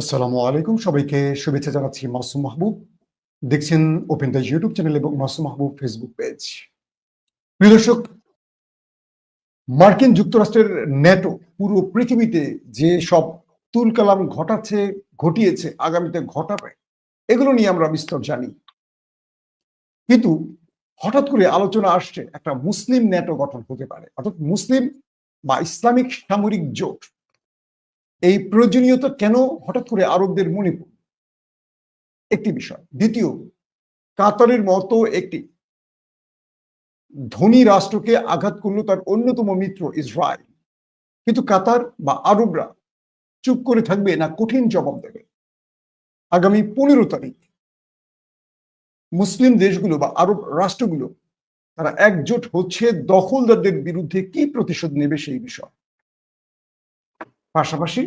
আসসালামু আলাইকুম। সবাইকে শুভেচ্ছা জানাচ্ছি মাসুম মাহবুব। দেখছেন ওপেন দ্য ইউটিউব চ্যানেল এবং মাসুম মাহবুব ফেসবুক পেজ প্রিয় দর্শক, মার্কিন যুক্তরাষ্ট্রের ন্যাটো পুরো পৃথিবীতে যে সব তুলকালাম ঘটাচ্ছে, ঘটিয়েছে, আগামীতে ঘটাবে, এগুলো নিয়ে আমরা বিস্তর জানি। কিন্তু হঠাৎ করে আলোচনা আসছে, একটা মুসলিম ন্যাটো গঠন হতে পারে। অর্থাৎ মুসলিম বা ইসলামিক সামরিক জোট এই প্রয়োজনীয়তা কেন হঠাৎ করে আরবদের মনে পড়ল একটি বিষয়। দ্বিতীয়, কাতারের মতো একটি ধনী রাষ্ট্রকে আঘাত করল তার অন্যতম মিত্র ইসরায়েল। কিন্তু কাতার বা আরবরা চুপ করে থাকবে না, কঠিন জবাব দেবে। আগামী পনেরো তারিখ মুসলিম দেশগুলো বা আরব রাষ্ট্রগুলো তারা একজোট হচ্ছে দখলদারদের বিরুদ্ধে কি প্রতিশোধ নেবে সেই বিষয়। পাশাপাশি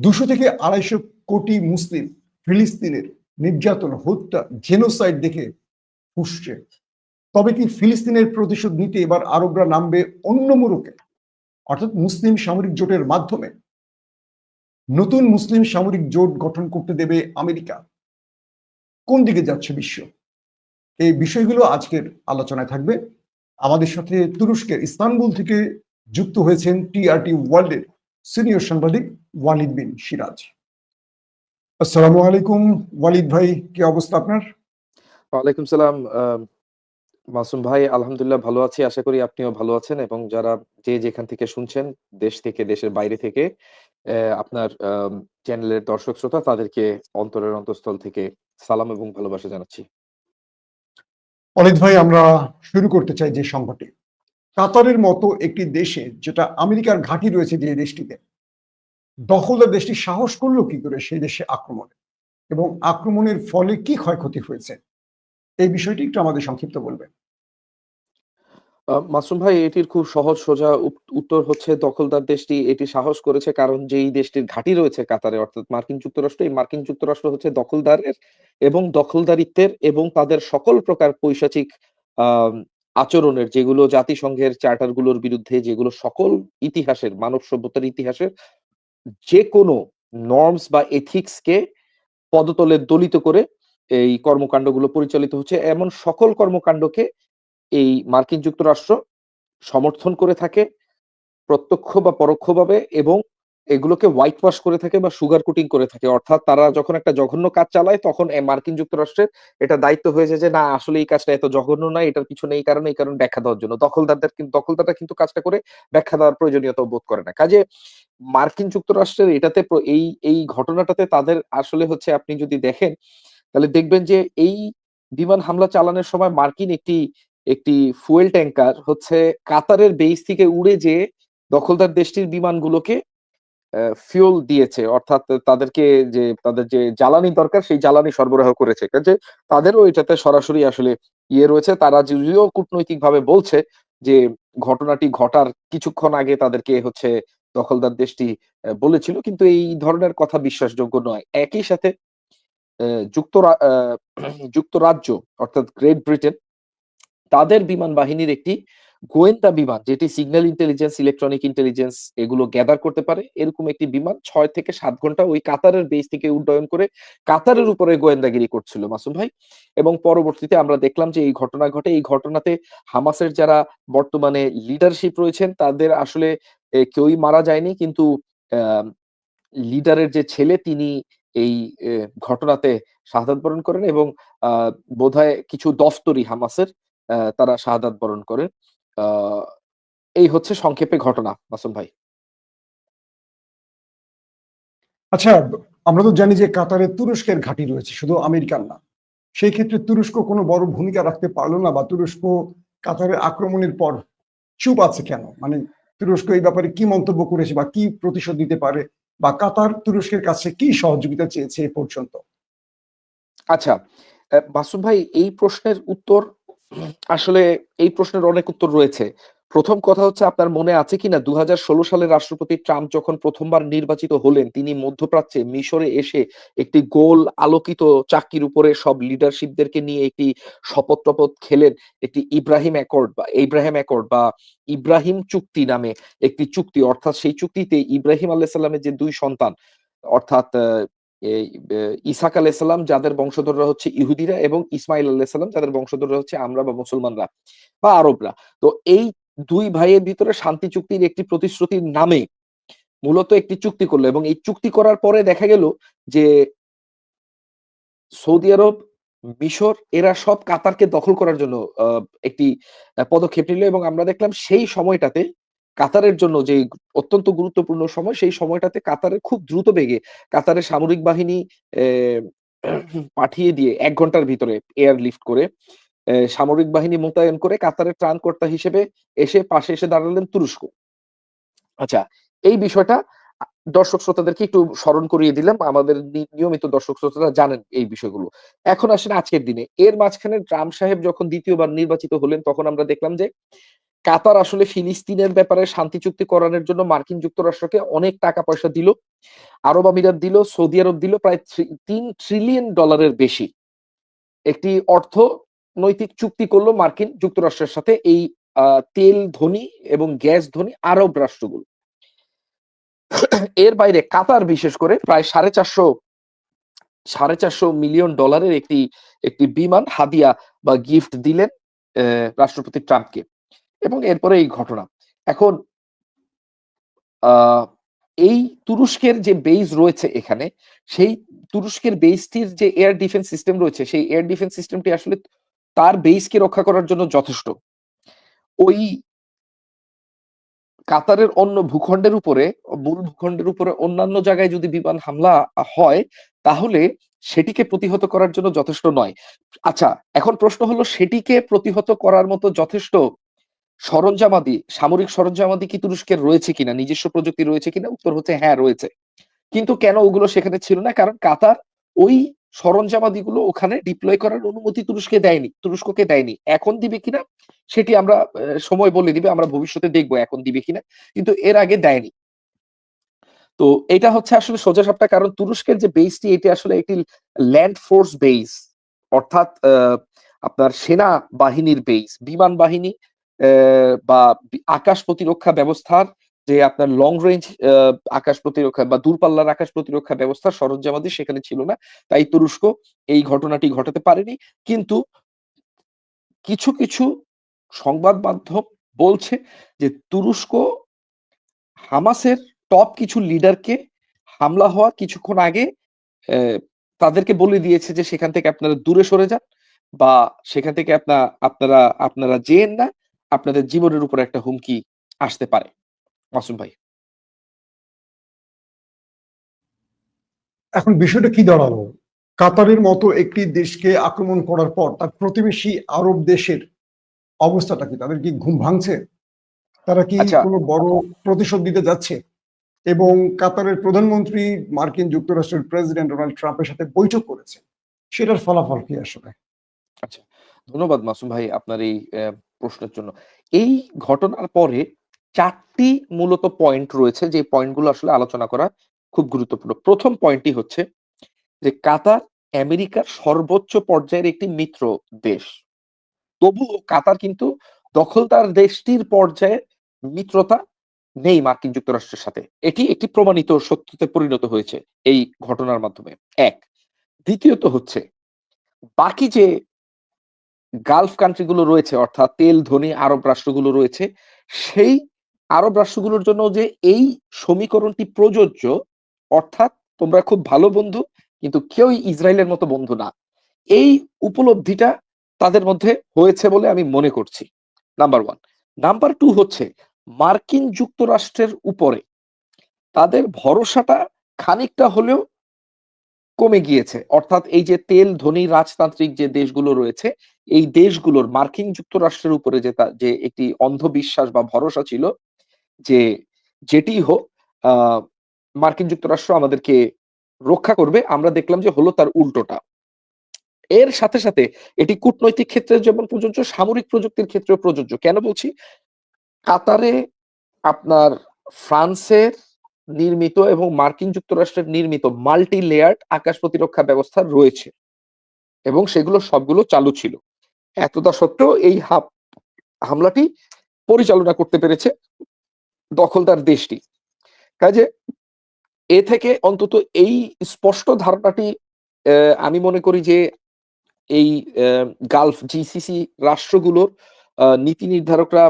দুশো থেকে আড়াইশো কোটি মুসলিম ফিলিস্তিনের নির্যাতন, হত্যা, জেনোসাইড দেখে ফুসছে। তবে কি ফিলিস্তিনের প্রতিশোধ নিতে এবার আরবরা নামবে অন্য মুরুকে অর্থাৎ মুসলিম সামরিক জোটের মাধ্যমে। নতুন মুসলিম সামরিক জোট গঠন করতে দেবে আমেরিকা। কোন দিকে যাচ্ছে বিশ্ব? এই বিষয়গুলো আজকের আলোচনায় থাকবে। আমাদের সাথে তুরস্কের ইস্তানবুল থেকে যুক্ত হয়েছেন টিআরটি ওয়ার্ল্ডের সিনিয়র সাংবাদিক ওয়ালিদ বিন সিরাজ। আসসালামু আলাইকুম ওয়ালিদ ভাই কি অবস্থা আপনার? ওয়ালাইকুম সালাম মাসুম ভাই আলহামদুলিল্লাহ ভালো আছি আশা করি আপনিও ভালো আছেন এবং যারা যে যেখান থেকে শুনছেন দেশ থেকে দেশের বাইরে থেকে আপনার চ্যানেলের দর্শক শ্রোতা তাদেরকে অন্তরের অন্তঃস্থল থেকে সালাম এবং ভালোবাসা জানাচ্ছি। অলিদ ভাই আমরা শুরু করতে চাই যে সংকটে কাতারের মতো একটি দেশে যেটা আমেরিকার ঘাঁটি রয়েছে যে দেশটিতে, দখলদার দেশটি সাহস করল কি করে সেই দেশে আক্রমণে? এবং আক্রমণের ফলে কি ক্ষয়ক্ষতি হয়েছে? এই বিষয়টি একটু আমাদের সংক্ষিপ্ত বলবেন। মাসুম ভাই, এটির খুব সহজ, সোজা উত্তর হচ্ছে দখলদার দেশটি এটি সাহস করেছে কারণ যেই দেশটির ঘাঁটি রয়েছে কাতারে, অর্থাৎ মার্কিন যুক্তরাষ্ট্র, এই মার্কিন যুক্তরাষ্ট্র হচ্ছে দখলদারের এবং দখলদারিত্বের এবং তাদের সকল প্রকার পৈশাচিক আচরণের, যেগুলো জাতিসংঘের চার্টারগুলোর বিরুদ্ধে, যেগুলো সকল ইতিহাসের, মানব সভ্যতার ইতিহাসের যে কোনো নর্মস বা এথিক্স কে পদতলে দলিত করে এই কর্মকাণ্ডগুলো পরিচালিত হচ্ছে। এমন সকল কর্মকাণ্ডকে এই মার্কিন যুক্তরাষ্ট্র সমর্থন করে থাকে প্রত্যক্ষ বা পরোক্ষভাবে এবং এগুলোকে হোয়াইট ওয়াশ করে থাকে বা সুগার কুটিং করে থাকে। অর্থাৎ তারা যখন একটা জঘন্য কাজ চালায়, তখন মার্কিন যুক্তরাষ্ট্রের এটা দায়িত্ব হয়ে যায় যে, না, আসলে এই কাজটা এত জঘন্য নয়, এটার পিছনে এই কারণে এই কারণে ব্যাখ্যা দেওয়ার জন্য। দখলদারদের কিন্তু দখলদাররা কিন্তু কাজটা করে ব্যাখ্যা দেওয়ার প্রয়োজনীয়তা বোধ করে না। কাজে মার্কিন যুক্তরাষ্ট্রের এটাতে এই এই ঘটনাটাতে তাদের আসলে হচ্ছে আপনি যদি দেখেন, তাহলে দেখবেন যে এই বিমান হামলা চালানোর সময় মার্কিন একটি একটি ফুয়েল ট্যাঙ্কার হচ্ছে কাতারের বেস থেকে উড়ে যে দখলদার দেশটির বিমানগুলোকে ফিউল দিয়েছে অর্থাৎ তাদেরকে যে তাদের যে জ্বালানি দরকার সেই জ্বালানি সরবরাহ করেছে। কাজে তাদেরও এটাতে সরাসরি আসলে ইয়ে রয়েছে। তারা যদিও কূটনৈতিক ভাবে বলছে যে ঘটনাটি ঘটার কিছুক্ষণ আগে তাদেরকে হচ্ছে দখলদার দেশটি আহ, বলেছিল কিন্তু এই ধরনের কথা বিশ্বাসযোগ্য নয়। একই সাথে আহ, যুক্তরা আহ, যুক্তরাজ্য অর্থাৎ গ্রেট ব্রিটেন তাদের বিমান বাহিনীর একটি গোয়েন্দা বিমান, যেটি সিগন্যাল ইন্টেলিজেন্স ইলেকট্রনিক ইন্টেলিজেন্স এগুলো গ্যাদার করতে পারে, এরকম একটি বিমান ছয় থেকে সাত ঘণ্টা ওই কাতারের বেস থেকে উড্ডয়ন করে কাতারের উপরে গোয়েন্দাগিরি করছিল, মাসুম ভাই। এবং পরবর্তীতে আমরা দেখলাম যে এই ঘটনা ঘটে, এই ঘটনাতে হামাসের যারা বর্তমানে লিডারশিপ রয়েছেন, তাদের আসলে কেউই মারা যায়নি, কিন্তু লিডারের যে ছেলে, তিনি এই ঘটনাতে শাহাদাত বরণ করেন এবং বোধহয় কিছু দফতরি হামাসের তারা শাহাদাত বরণ করেন। এই হচ্ছে সংক্ষেপে ঘটনা মাসুম ভাই। আচ্ছা আমরা তো জানি যে কাতারে তুরস্কের ঘাঁটি রয়েছে শুধু আমেরিকান না। সেই ক্ষেত্রে তুরস্ক কোনো বড় ভূমিকা রাখতে পারল না বা তুরস্ক কাতারের আক্রমণের পর চুপ আছে কেন? মানে তুরস্ক এই ব্যাপারে কি মন্তব্য করেছে বা কি প্রতিশোধ দিতে পারে বা কাতার তুরস্কের কাছে কি সহযোগিতা চেয়েছে এ পর্যন্ত? আচ্ছা মাসুম ভাই এই প্রশ্নের উত্তর আসলে এই প্রশ্নের অনেক উত্তর রয়েছে। প্রথম কথা হচ্ছে, আপনার মনে আছে কিনা? দু হাজার ষোলো সালে রাষ্ট্রপতি ট্রাম্প যখন প্রথমবার নির্বাচিত হলেন, তিনি মধ্যপ্রাচ্যে মিশরে এসে একটি গোল আলোকিত চাকির উপরে সব লিডারশিপদেরকে নিয়ে একটি শপথ টপথ খেলেন। একটি ইব্রাহিম অ্যাকর্ড বা, ইব্রাহিম অ্যাকর্ড বা, ইব্রাহিম চুক্তি নামে একটি চুক্তি। অর্থাৎ সেই চুক্তিতে ইব্রাহিম আল্লাহ সাল্লামের যে দুই সন্তান, অর্থাৎ ইসাক আলাইসাল্লাম যাদের বংশধররা হচ্ছে ইহুদিরা এবং ইসমাইল আলাইসাল্লাম যাদের বংশধররা হচ্ছে আমরা বা মুসলমানরা বা আরবরা। তো এই দুই ভাইয়ের ভিতরে শান্তি চুক্তির একটি প্রতিশ্রুতির নামে মূলত একটি চুক্তি করল এবং এই চুক্তি করার পরে দেখা গেল যে সৌদি আরব, মিশর এরা সব কাতারকে দখল করার জন্য একটি পদক্ষেপ নিল এবং আমরা দেখলাম সেই সময়টাতে কাতারের জন্য যে অত্যন্ত গুরুত্বপূর্ণ সময়, সেই সময়টাতে কাতারের খুব দ্রুত বেগে কাতারের সামরিক বাহিনী পাঠিয়ে দিয়ে এক ঘণ্টার ভিতরে এয়ার লিফট করে সামরিক বাহিনী মোতায়েন করে কাতারের ত্রাণকর্তা হিসেবে এসে পাশে এসে দাঁড়ালেন তুরস্ক। আচ্ছা এই বিষয়টা দর্শক শ্রোতাদেরকে একটু স্মরণ করিয়ে দিলাম, আমাদের নিয়মিত দর্শক শ্রোতারা জানেন এই বিষয়গুলো। এখন আসেন আজকের দিনে। এর মাঝখানে ট্রাম্প সাহেব যখন দ্বিতীয়বার নির্বাচিত হলেন, তখন আমরা দেখলাম যে কাতার আসলে ফিলিস্তিনের ব্যাপারে শান্তি চুক্তি করানোর জন্য মার্কিন যুক্তরাষ্ট্রকে অনেক টাকা পয়সা দিল, আরব আমিরাত দিল, সৌদি আরব দিল, প্রায় তিন ট্রিলিয়ন ডলারের বেশি। একটি অর্থ নৈতিক চুক্তি করল মার্কিন যুক্তরাষ্ট্রের সাথে এই তেল ধনী এবং গ্যাস ধনী আরব রাষ্ট্রগুলো। এর বাইরে কাতার বিশেষ করে প্রায় সাড়ে চারশো সাড়ে চারশো মিলিয়ন ডলারের একটি একটি বিমান হাদিয়া বা গিফট দিলেন রাষ্ট্রপতি ট্রাম্পকে। এবং এরপরে এই ঘটনা। এখন এই তুরস্কের যে বেস রয়েছে এখানে, সেই তুরস্কের বেসটির যে এয়ার ডিফেন্স সিস্টেম রয়েছে, সেই এয়ার ডিফেন্স সিস্টেমটি আসলে তার বেসকে রক্ষা করার জন্য যথেষ্ট। ওই কাতারের অন্য ভূখণ্ডের উপরে, মূল ভূখণ্ডের উপরে অন্যান্য জায়গায় যদি বিমান হামলা হয়, তাহলে সেটিকে প্রতিহত করার জন্য যথেষ্ট নয়। আচ্ছা এখন প্রশ্ন হলো, সেটিকে প্রতিহত করার মতো যথেষ্ট সরঞ্জামাদি, সামরিক সরঞ্জামাদি কি তুরস্কের রয়েছে কিনা, নিজস্ব প্রযুক্তি রয়েছে কিনা? উত্তর হচ্ছে হ্যাঁ রয়েছে। কিন্তু কেন ওগুলো সেখানে ছিল না? কারণ কাতার ওই সরঞ্জামাদিগুলো ওখানে ডিপ্লয় করার অনুমতি তুরস্কে দেয়নি, তুরস্ককে দেয়নি। এখন দিবে কিনা, সেটি আমরা সময় বলে দিবে, আমরা ভবিষ্যতে দেখব এখন দিবে কিনা, কিন্তু এর আগে দেয়নি। তো এটা হচ্ছে আসলে সোজা সাপটা, কারণ তুরস্কের যে বেসটি এটি আসলে একটি ল্যান্ড ফোর্স বেস অর্থাৎ আপনার সেনা বাহিনীর বেস বিমান বাহিনী বা আকাশ প্রতিরক্ষা ব্যবস্থার যে আপনার লং রেঞ্জ আকাশ প্রতিরক্ষা বা দূরপাল্লার আকাশ প্রতিরক্ষা ব্যবস্থার সরঞ্জামাদি সেখানে ছিল না। তাই তুরস্ক এই ঘটনাটি ঘটাতে পারেনি। কিন্তু কিছু কিছু সংবাদ মাধ্যম বলছে যে তুরস্ক হামাসের টপ কিছু লিডারকে হামলা হওয়ার কিছুক্ষণ আগে তাদেরকে বলে দিয়েছে যে সেখান থেকে আপনারা দূরে সরে যান বা সেখান থেকে আপনার আপনারা আপনারা যেন না। আপনাদের জীবনের উপর একটা হুমকি আসতে পারে। মাসুম ভাই। এখন বিষয়টা কি দাঁড়াল? কাতারের মতো একটি দেশকে আক্রমণ করার পর তার প্রতিবেশী আরব দেশের অবস্থাটা কি? তাদের কি ঘুম ভাঙছে? তারা কি আচ্ছা। কোনো বড় প্রতিশোধ দিতে যাচ্ছে? এবং কাতারের প্রধানমন্ত্রী মার্কিন যুক্তরাষ্ট্রের প্রেসিডেন্ট ডোনাল্ড ট্রাম্পের সাথে বৈঠক করেছে। সেটার ফলাফল কি আসলে? আচ্ছা ধন্যবাদ মাসুম ভাই আপনার এই প্রশ্নের জন্য। এই ঘটনার পরে চারটি মূলত পয়েন্ট রয়েছে, যে পয়েন্টগুলো আসলে আলোচনা করা খুব গুরুত্বপূর্ণ। প্রথম পয়েন্টটি হচ্ছে যে কাতার আমেরিকার সর্বোচ্চ পর্যায়ের একটি মিত্র দেশ। তবুও কাতার কিন্তু দখলদার দেশটির পর্যায়ে মিত্রতা নেই মার্কিন যুক্তরাষ্ট্রের সাথে। এটি একটি প্রমাণিত সত্যতে পরিণত হয়েছে এই ঘটনার মাধ্যমে। এক। দ্বিতীয়ত হচ্ছে বাকি যে গালফ কান্ট্রিগুলো রয়েছে, অর্থাৎ তেল, ধনী আরব রাষ্ট্রগুলো রয়েছে, সেই আরব রাষ্ট্রগুলোর জন্য যে এই সমীকরণটি প্রযোজ্য, অর্থাৎ তোমরা খুব ভালো বন্ধু, কিন্তু কেউই ইসরায়েলের মতো বন্ধু না। এই উপলব্ধিটা তাদের মধ্যে হয়েছে বলে আমি মনে করছি। নাম্বার ওয়ান নাম্বার টু হচ্ছে, মার্কিন যুক্তরাষ্ট্রের উপরে তাদের ভরসাটা খানিকটা হলেও কমে গিয়েছে। অর্থাৎ এই যে তেল, ধনী, রাজতান্ত্রিক যে দেশগুলো রয়েছে, এই দেশগুলোর মার্কিন যুক্তরাষ্ট্রের উপরে যে যে একটি অন্ধবিশ্বাস বা ভরসা ছিল যে যেটি হোক মার্কিন যুক্তরাষ্ট্র আমাদেরকে রক্ষা করবে, আমরা দেখলাম যে হলো তার উল্টোটা। এর সাথে সাথে এটি কূটনৈতিক ক্ষেত্রে যেমন প্রযোজ্য, সামরিক প্রযুক্তির ক্ষেত্রেও প্রযোজ্য। কেন বলছি? কাতারে আপনার ফ্রান্সের নির্মিত এবং মার্কিন যুক্তরাষ্ট্রের নির্মিত মাল্টি লেয়ার্ড আকাশ প্রতিরক্ষা ব্যবস্থা রয়েছে এবং সেগুলো সবগুলো চালু ছিল। এতটা সত্ত্বেও এই হাম- হামলাটি পরিচালনা করতে পেরেছে দখলদার দেশটি। কাজে এ থেকে অন্তত এই স্পষ্ট ধারণাটি আমি মনে করি যে এই গালফ জিসিসি রাষ্ট্রগুলোর নীতি নির্ধারকরা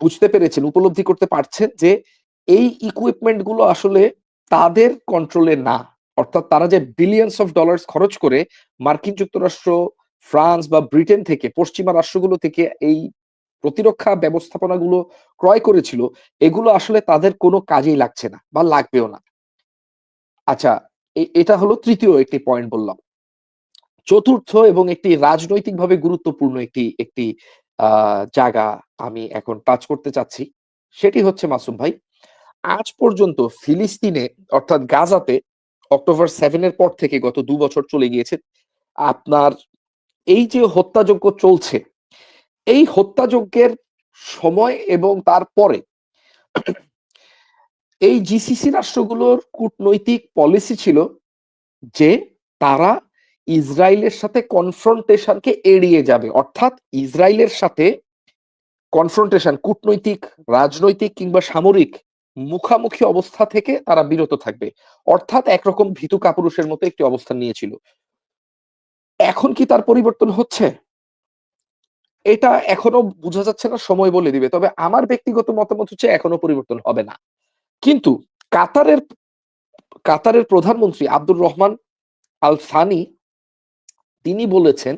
বুঝতে পেরেছেন, উপলব্ধি করতে পারছেন যে এই ইকুইপমেন্টগুলো আসলে তাদের কন্ট্রোলে না। অর্থাৎ তারা যে বিলিয়ন্স অফ ডলার্স খরচ করে মার্কিন যুক্তরাষ্ট্র, ফ্রান্স বা ব্রিটেন থেকে, পশ্চিমা রাষ্ট্রগুলো থেকে এই প্রতিরক্ষা ব্যবস্থাপনাগুলো ক্রয় করেছিল, এগুলো আসলে তাদের কোনো কাজেই লাগছে না বা লাগবেও না। আচ্ছা এটা হলো তৃতীয় একটি পয়েন্ট বললাম। চতুর্থ এবং একটি রাজনৈতিকভাবে গুরুত্বপূর্ণ একটি একটি জায়গা আমি এখন টাচ করতে চাচ্ছি, সেটি হচ্ছে মাসুম ভাই আজ পর্যন্ত ফিলিস্তিনে, অর্থাৎ গাজাতে, অক্টোবর সেভেনের পর থেকে গত দু বছর চলে গিয়েছে, আপনার এই যে হত্যাযজ্ঞ চলছে, এই হত্যাযজ্ঞের সময় এবং তারপরে এই জিসিসি রাষ্ট্রগুলোর কূটনৈতিক পলিসি ছিল যে তারা ইসরায়েলের সাথে কনফ্রন্টেশনকে এড়িয়ে যাবে। অর্থাৎ ইসরায়েলের সাথে কনফ্রন্টেশন কূটনৈতিক, রাজনৈতিক কিংবা সামরিক মুখামুখি অবস্থা থেকে তারা বিরত থাকবে। অর্থাৎ একরকম ভীতু কাপুরুষের মতো একটি অবস্থান নিয়েছিল। এখন কি তার পরিবর্তন হচ্ছে? এটা এখনও বোঝা যাচ্ছে না, সময় বলে দিবে। তবে আমার ব্যক্তিগত মতামত হচ্ছে এখনও পরিবর্তন হবে না। কিন্তু কাতারের কাতারের প্রধানমন্ত্রী আব্দুর রহমান আল সানি তিনি বলেছেন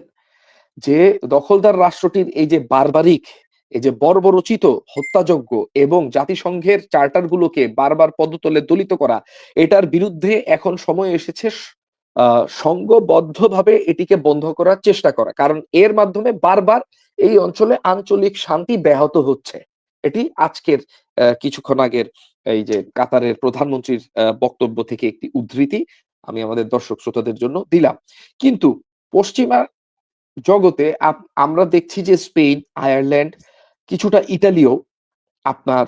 যে দখলদার রাষ্ট্রটির এই যে বারবারিক এই যে বর্বরচিত, হত্যাযজ্ঞ এবং জাতিসংঘের চার্টার গুলোকে বারবার পদতলে দলিত করা, এটার বিরুদ্ধে এখন সময় এসেছে সংঘবদ্ধভাবে এটিকে বন্ধ করার চেষ্টা করা। কারণ এর মাধ্যমে বারবার এই অঞ্চলে আঞ্চলিক শান্তি ব্যাহত হচ্ছে। এটি আজকের কিছুক্ষণ আগের এই যে কাতারের প্রধানমন্ত্রীর বক্তব্য থেকে একটি উদ্ধৃতি আমি আমাদের দর্শক শ্রোতাদের জন্য দিলাম। কিন্তু পশ্চিমা জগতে আমরা দেখছি যে স্পেন, আয়ারল্যান্ড কিছুটা ইটালিও আপনার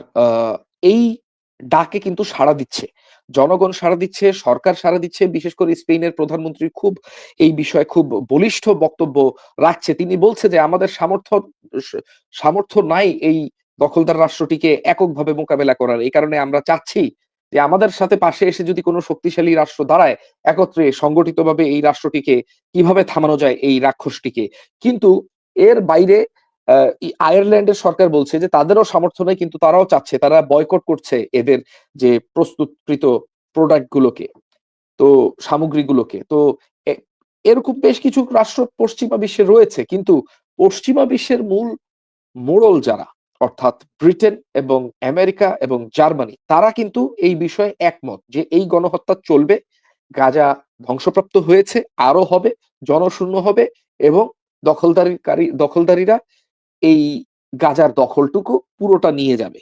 এই ডাকে কিন্তু সাড়া দিচ্ছে। জনগণ সাড়া দিচ্ছে, সরকার সাড়া দিচ্ছে, বিশেষ করে স্পেনের প্রধানমন্ত্রী খুব এই বিষয়ে খুব বলিষ্ঠ বক্তব্য রাখছে। তিনি বলছে যে, আমাদের সামর্থ্য সামর্থ্য নাই এই দখলদার রাষ্ট্রটিকে এককভাবে মোকাবেলা করার। এই কারণে আমরা চাচ্ছি যে, আমাদের সাথে পাশে এসে যদি কোনো শক্তিশালী রাষ্ট্র দাঁড়ায়, একত্রে সংগঠিতভাবে এই রাষ্ট্রটিকে কীভাবে থামানো যায় এই রাক্ষসটিকে? কিন্তু এর বাইরে আয়ারল্যান্ডের সরকার বলছে যে তাদেরও সামর্থ্য নেই, কিন্তু তারাও চাচ্ছে, তারা বয়কট করছে এদের যে প্রস্তুতকৃত প্রোডাক্ট গুলোকে তো সামগ্রীগুলোকে। তো এরকম বেশ কিছু রাষ্ট্র পশ্চিমা বিশ্বে রয়েছে, কিন্তু পশ্চিমা বিশ্বের মূল মোড়ল যারা, অর্থাৎ ব্রিটেন এবং আমেরিকা এবং জার্মানি, তারা কিন্তু এই বিষয়ে একমত যে এই গণহত্যা চলবে, গাজা ধ্বংসপ্রাপ্ত হয়েছে আরও হবে, জনশূন্য হবে এবং দখলদারিকারী, দখলদারিরা এই গাজার দখলটুকু পুরোটা নিয়ে যাবে।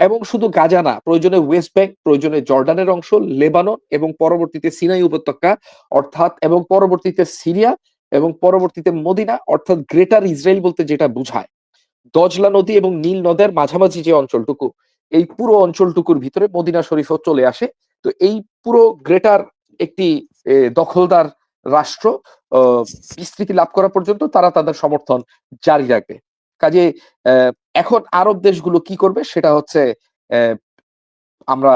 এবং শুধু গাজা না প্রয়োজনে ওয়েস্ট ব্যাংক প্রয়োজনে জর্ডানের অংশ লেবানন এবং পরবর্তীতে সিনাই উপত্যকা অর্থাৎ এবং পরবর্তীতে সিরিয়া এবং পরবর্তীতে মদিনা অর্থাৎ গ্রেটার ইসরায়েল বলতে যেটা বোঝায়। দজলা নদী এবং নীল নদের মাঝামাঝি যে অঞ্চলটুকু এই পুরো অঞ্চলটুকুর ভিতরে মদিনা শরীফও চলে আসে। তো এই পুরো গ্রেটার একটি দখলদার রাষ্ট্র আহ, বিস্তৃতি লাভ করা পর্যন্ত তারা তাদের সমর্থন জারি রাখবে। কাজে এখন আরব দেশগুলো কি করবে সেটা হচ্ছে আমরা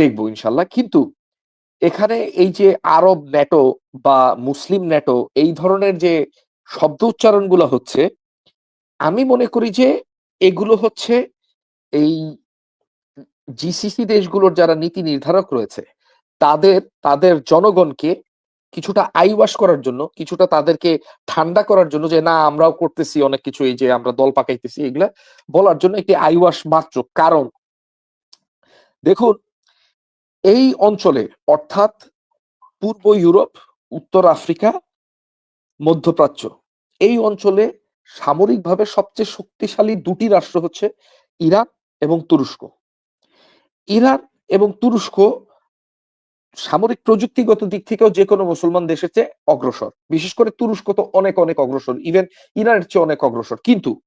দেখব ইনশাল্লাহ। কিন্তু এখানে এই যে আরব ন্যাটো বা মুসলিম ন্যাটো এই ধরনের যে শব্দ উচ্চারণগুলো হচ্ছে, আমি মনে করি যে এগুলো হচ্ছে এই জিসিসি দেশগুলোর যারা নীতি নির্ধারক রয়েছে, তাদের তাদের জনগণকে কিছুটা আইওয়াশ করার জন্য, কিছুটা তাদেরকে ঠান্ডা করার জন্য যে, না, আমরাও করতেছি অনেক কিছু, এই যে, আমরা দল পাকাইতেছি, এগুলা বলার জন্য একটি আইওয়াশ মাত্র। কারণ, দেখুন, এই অঞ্চলে, অর্থাৎ পূর্ব ইউরোপ, উত্তর আফ্রিকা, মধ্যপ্রাচ্য, এই অঞ্চলে সামরিকভাবে সবচেয়ে শক্তিশালী দুটি রাষ্ট্র হচ্ছে ইরান এবং তুরস্ক। ইরান এবং তুরস্ক সামরিক প্রযুক্তিগত দিক থেকেও যে কোনো মুসলমান দেশের চেয়ে অগ্রসর। বিশেষ করে তুরস্ক তো অনেক অনেক অগ্রসর। ইভেন ইরানের চেয়ে অনেক অগ্রসর। কিন্তু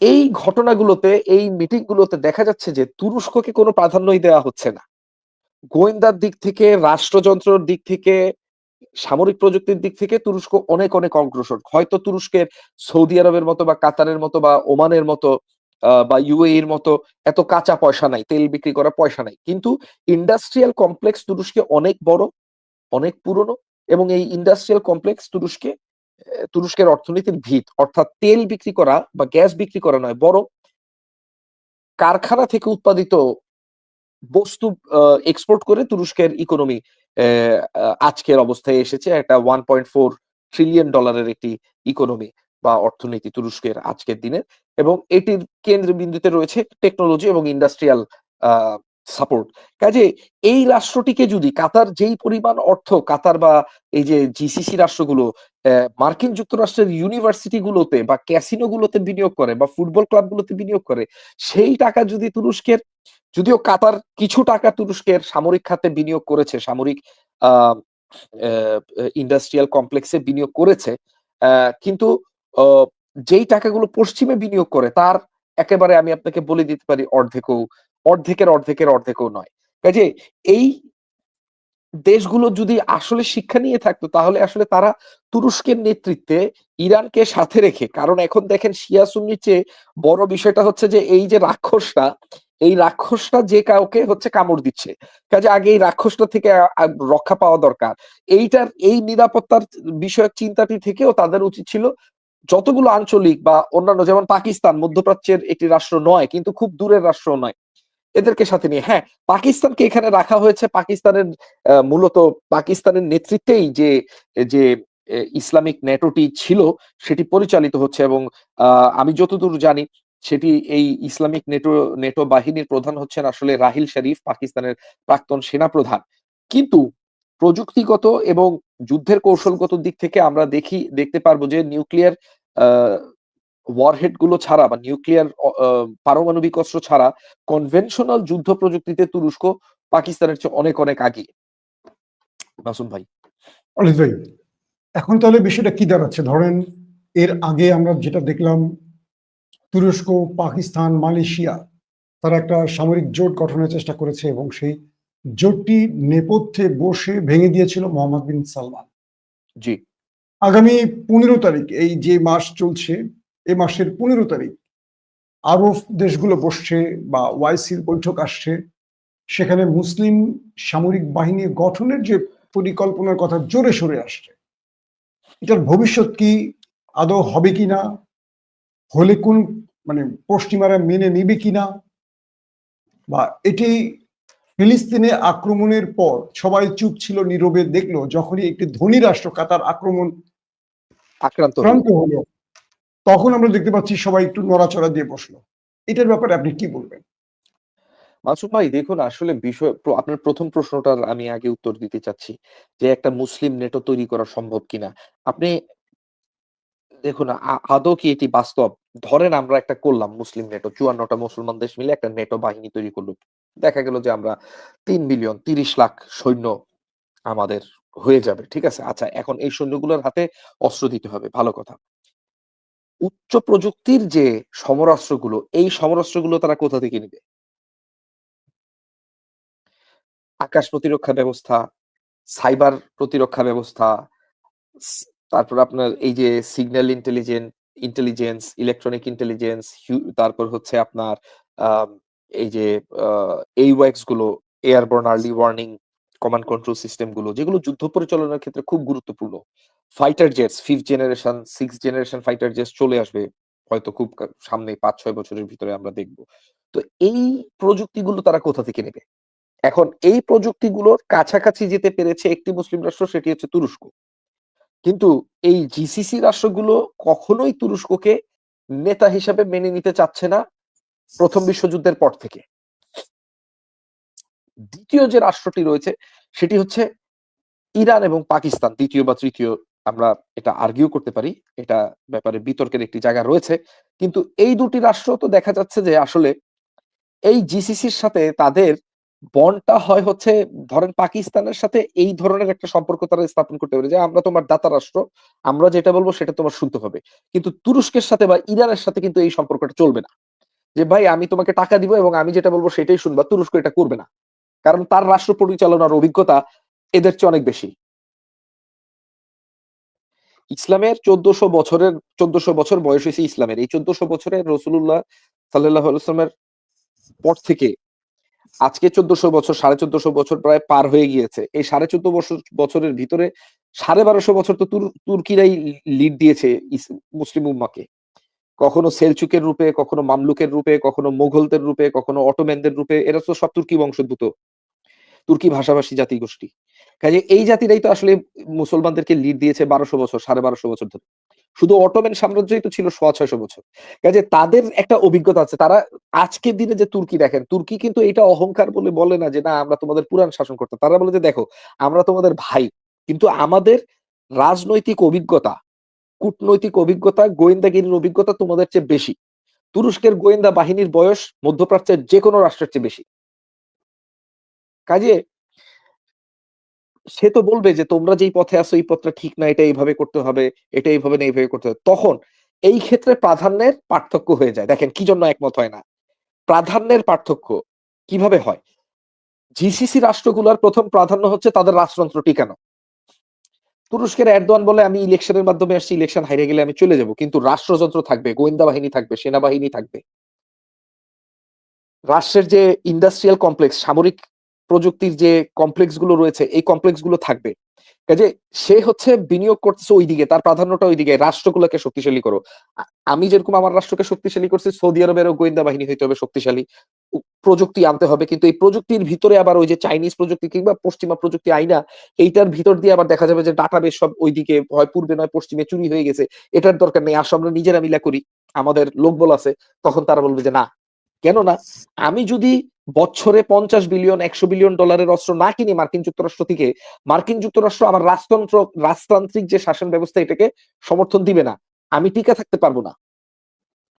এই ঘটনাগুলোতে, এই মিটিং গুলোতে দেখা যাচ্ছে যে তুরস্ককে কোনো প্রাধান্যই দেওয়া হচ্ছে না। গোয়েন্দার দিক থেকে, রাষ্ট্রযন্ত্রের দিক থেকে, সামরিক প্রযুক্তির দিক থেকে তুরস্ক অনেক অনেক অগ্রসর। হয়তো তুরস্কের সৌদি আরবের মতো বা কাতারের মতো বা ওমানের মতো বা ইউএ এর মতো এত কাঁচা পয়সা নাই, তেল বিক্রি করার পয়সা নাই। কিন্তু ইন্ডাস্ট্রিয়াল কমপ্লেক্স তুরস্কে অনেক বড়, অনেক পুরনো এবং এই ইন্ডাস্ট্রিয়াল কমপ্লেক্স তুরস্কে তুরস্কের অর্থনীতির ভিত। অর্থাৎ তেল বিক্রি করা বা গ্যাস বিক্রি করা নয় বড় কারখানা থেকে উৎপাদিত বস্তু এক্সপোর্ট করে তুরস্কের ইকোনমি আজকের অবস্থায় এসেছে। একটা ওয়ান পয়েন্ট ফোর ট্রিলিয়ন ডলারের একটি ইকোনমি বা অর্থনীতি, তুরস্কের আজকের দিনের এবং এটির কেন্দ্রবিন্দুতে রয়েছে টেকনোলজি এবং ইন্ডাস্ট্রিয়াল সাপোর্ট কাজে এই রাষ্ট্রটিকে যদি কাতার যেই পরিমাণ অর্থ, কাতার বা এই যে জিসিসি রাষ্ট্রগুলো মার্কিন যুক্তরাষ্ট্রের ইউনিভার্সিটি গুলোতে বা ক্যাসিনো গুলোতে বিনিয়োগ করে বা ফুটবল ক্লাবগুলোতে বিনিয়োগ করে, সেই টাকা যদি তুরস্কের, যদিও কাতার কিছু টাকা তুরস্কের সামরিক খাতে বিনিয়োগ করেছে, সামরিক আহ ইন্ডাস্ট্রিয়াল কমপ্লেক্সে বিনিয়োগ করেছে কিন্তু যেই টাকাগুলো পশ্চিমে বিনিয়োগ করে, তার একেবারে আমি আপনাকে বলে দিতে পারি অর্ধেকও, অর্ধেকের অর্ধেকের অর্ধেকও নয়। কাজে এই দেশগুলো যদি আসলে শিক্ষা নিয়ে থাকতো, তাহলে আসলে তারা তুরস্কের নেতৃত্বে ইরানকে সাথে রেখে, কারণ এখন দেখেন শিয়া সুন্নির চেয়ে বড় বিষয়টা হচ্ছে যে, এই যে রাক্ষসটা এই রাক্ষসটা যে কাউকে হচ্ছে কামড় দিচ্ছে। কাজে আগে এই রাক্ষসটা থেকে রক্ষা পাওয়া দরকার। এইটার, এই নিরাপত্তার বিষয়ক চিন্তাটি থেকেও তাদের উচিত ছিল যতগুলো আঞ্চলিক বা অন্যান্য, যেমন পাকিস্তান, মধ্যপ্রাচ্যের একটি রাষ্ট্র নয়, কিন্তু খুব দূরের রাষ্ট্র নয়। এদেরকে সাথে নিয়ে হ্যাঁ পাকিস্তানকে এখানে রাখা হয়েছে পাকিস্তানের মূলত পাকিস্তানের নেতৃত্বেই যে যে ইসলামিক নেটোটি ছিল, সেটি পরিচালিত হচ্ছে এবং আমি যতদূর জানি, সেটি এই ইসলামিক নেটো নেটো বাহিনীর প্রধান হচ্ছেন আসলে রাহিল শরীফ, পাকিস্তানের প্রাক্তন সেনা প্রধান কিন্তু প্রযুক্তিগত এবং যুদ্ধের কৌশলগত দিক থেকে আমরা দেখি, দেখতে পারব যে নিউক্লিয়ার ওয়ারহেডগুলো ছাড়া বা নিউক্লিয়ার পারমাণবিক অস্ত্র ছাড়া কনভেনশনাল যুদ্ধ প্রযুক্তিতে তুরস্ক পাকিস্তানের চেয়ে অনেক অনেক আগে। মাসুম ভাই। অলিত ভাই, এখন তাহলে বিষয়টা কি দাঁড়াচ্ছে? ধরেন এর আগে আমরা যেটা দেখলাম, তুরস্ক, পাকিস্তান, মালয়েশিয়া, তারা একটা সামরিক জোট গঠনের চেষ্টা করেছে এবং সেই জোটটি নেপথ্যে বসে ভেঙে দিয়েছিল মোহাম্মদ বিন সালমান। জি। আগামী পনেরো তারিখ এই যে মাস চলছে এ মাসের পনেরো তারিখ আরব দেশগুলো বসছে বা ওয়াইসির বৈঠক আসছে। সেখানে মুসলিম সামরিক বাহিনী গঠনের যে পরিকল্পনার কথা জোরে সরে আসছে এটার ভবিষ্যৎ কি আদৌ হবে কিনা হলে কোন মানে পশ্চিমারা মেনে নিবে কিনা বা এটি ফিলিস্তিনে আক্রমণের পর সবাই চুপ ছিল নীরবে দেখল যখনই একটি ধনী রাষ্ট্র কাতার আক্রমণ আক্রান্ত হলো। তখন আমরা দেখতে পাচ্ছি সবাই একটু নড়াচড়া দিয়ে বসল। এটার ব্যাপারে আপনি কি বলবেন? মাসুম ভাই দেখুন আসলে বিষয় আপনার প্রথম প্রশ্নটার আমি আগে উত্তর দিতে চাচ্ছি যে একটা মুসলিম নেটো তৈরি করা সম্ভব কিনা? আপনি দেখুন আদৌ কি এটি বাস্তব? ধরেন আমরা একটা করলাম মুসলিম নেটো চুয়ান্নটা মুসলমান দেশ মিলে একটা নেটো বাহিনী তৈরি করল। দেখা গেল যে আমরা তিন মিলিয়ন তিরিশ লাখ সৈন্য আমাদের হয়ে যাবে, ঠিক আছে? আচ্ছা এখন এই সৈন্যগুলোর হাতে অস্ত্র দিতে হবে, ভালো কথা। উচ্চ প্রযুক্তির যে সমরাস্ত্রগুলো, এই সমরাস্ত্রগুলো তারা কোথা থেকে নিবে? আকাশ প্রতিরক্ষা ব্যবস্থা, সাইবার প্রতিরক্ষা ব্যবস্থা তারপর আপনার এই যে signal intelligence intelligence electronic intelligence তারপর হচ্ছে আপনার এই যে এই ওয়াক্সগুলো airborne early warning command control সিস্টেমগুলো, যেগুলো যুদ্ধ পরিচালনার ক্ষেত্রে খুব গুরুত্বপূর্ণ। Fighter jets fifth generation six generation fighter jets চলে আসবে, হয়তো খুব সামনে পাঁচ ছয় বছরের ভিতরে আমরা দেখব। তো এই প্রযুক্তিগুলো তারা কোথা থেকে নেবে? এখন এই প্রযুক্তিগুলোর কাছাকাছি যেতে পেরেছে একটি মুসলিম রাষ্ট্র, সেটি হচ্ছে তুরস্ক। কিন্তু এই জিসিসি রাষ্ট্রগুলো কখনোই তুরস্ককে নেতা হিসাবে মেনে নিতে চাচ্ছে না প্রথম বিশ্বযুদ্ধের পর থেকে। দ্বিতীয় যে রাষ্ট্রটি রয়েছে, সেটি হচ্ছে ইরান এবং পাকিস্তান। দ্বিতীয় বা তৃতীয় আমরা এটা আর্গিউ করতে পারি, এটা ব্যাপারে বিতর্কের একটি জায়গা রয়েছে। কিন্তু এই দুটি রাষ্ট্র তো দেখা যাচ্ছে যে আসলে এই জিসিসির সাথে তাদের বনটা হয় হচ্ছে, ধরেন পাকিস্তানের সাথে এই ধরনের একটা সম্পর্ক তারা স্থাপন করতে পারে যে আমরা তোমার দাতা রাষ্ট্র, আমরা যেটা বলব সেটা তোমার শুনতে হবে। কিন্তু তুরস্কের সাথে বা ইরানের সাথে কিন্তু এই সম্পর্কটা চলবে না। যে, ভাই, আমি তোমাকে টাকা দিব এবং আমি যেটা বলব সেটাই শুনবা। তুরস্ক এটা করবে না। কারণ তার রাষ্ট্র পরিচালনার অভিজ্ঞতা এদের চেয়ে অনেক বেশি। ইসলামের চোদ্দশো বছরের, চোদ্দশো বছর বয়স হয়েছে ইসলামের। এই চোদ্দশো বছরে রসুল্লাহ সাল্লাহ আলাইসলামের পর থেকে আজকে চোদ্দশো বছর, সাড়ে চোদ্দশো বছর প্রায় পার হয়ে গিয়েছে। এই সাড়ে চোদ্দ বছর, বছরের ভিতরে সাড়ে বারোশো বছর তো তুর- তুর্কিরাই লিড দিয়েছে মুসলিম উম্মাকে। কখনো সেলচুকের রূপে, কখনো মামলুকের রূপে, কখনো মোঘলদের রূপে, কখনো অটোম্যানদের রূপে, এরা তো সব তুর্কি বংশোদ্ভূত। তুর্কি ভাষাভাষী জাতিগোষ্ঠী। কাজে এই জাতিরাই তো আসলে মুসলমানদেরকে লিড দিয়েছে বারোশো বছর, সাড়ে বারোশো বছর ধরে। শুধু অটোম্যান সাম্রাজ্যই তো ছিল সোয়া ছয়শো বছর। কাজে তাদের একটা অভিজ্ঞতা আছে, তারা আজকের দিনে যে তুর্কি দেখেন, তুর্কি কিন্তু এটা অহংকার বলে বলে না যে, না, আমরা তোমাদের পুরান শাসন করতাম। তারা বলে যে, দেখো, আমরা তোমাদের ভাই। কিন্তু আমাদের রাজনৈতিক অভিজ্ঞতা কূটনৈতিক অভিজ্ঞতা, গোয়েন্দাগিরির অভিজ্ঞতা তোমাদের চেয়ে বেশি। তুরস্কের গোয়েন্দা বাহিনীর বয়স মধ্যপ্রাচ্যের যে কোনো রাষ্ট্রের চেয়ে বেশি। কাজে সে তো বলবে যে তোমরা যেই পথে আছো, এই পথটা ঠিক না, এটা এইভাবে করতে হবে, এটা এইভাবে না, এইভাবে করতে হবে। তখন এই ক্ষেত্রে প্রাধান্যের পার্থক্য হয়ে যায়। দেখেন, কি জন্য একমত হয় না? প্রাধান্যের পার্থক্য কীভাবে হয়? জিসিসি রাষ্ট্রগুলোর প্রথম প্রাধান্য হচ্ছে তাদের রাজতন্ত্র টিকানো। তুরস্কের এরদোয়ান বলে, আমি ইলেকশনের মাধ্যমে আসছি ইলেকশন হারিয়ে গেলে আমি চলে যাব। কিন্তু রাষ্ট্রযন্ত্র থাকবে, গোয়েন্দা বাহিনী থাকবে, সেনাবাহিনী থাকবে। রাষ্ট্রের যে ইন্ডাস্ট্রিয়াল কমপ্লেক্স সামরিক প্রযুক্তির যে কমপ্লেক্সগুলো রয়েছে, এই কমপ্লেক্সগুলো থাকবে। কাজে সে হচ্ছে বিনিয়োগ করতেছে ওইদিকে, তার প্রাধান্যটা ওইদিকে, রাষ্ট্রগুলোকে শক্তিশালী করো। আমি যেরকম আমার রাষ্ট্রকে শক্তিশালী করছি, সৌদি আরবেরও গোয়েন্দা বাহিনী হইতে হবে শক্তিশালী। প্রযুক্তি আনতে হবে, কিন্তু এই প্রযুক্তির ভিতরে আবার ওই যে চাইনিজ প্রযুক্তি কিংবা পশ্চিমা প্রযুক্তি আইনা, এইটার ভিতর দিয়ে আবার দেখা যাবে যে ডাটাবেস সব ওইদিকে হয়, পূর্বে নয়, পশ্চিমে চুরি হয়ে গেছে। এটার দরকার নেই। আসো আমরা নিজেরা মিলা করি, আমাদের লোকবল আছে, তখন তারা বলবে যে না। কেননা আমি যদি বছরে পঞ্চাশ বিলিয়ন, একশো বিলিয়ন ডলারের অস্ত্র না কিনি মার্কিন যুক্তরাষ্ট্র থেকে, মার্কিন যুক্তরাষ্ট্র আমার রাজতন্ত্র, রাজতান্ত্রিক যে শাসন ব্যবস্থা এটাকে সমর্থন দিবে না। আমি টিকে থাকতে পারব না।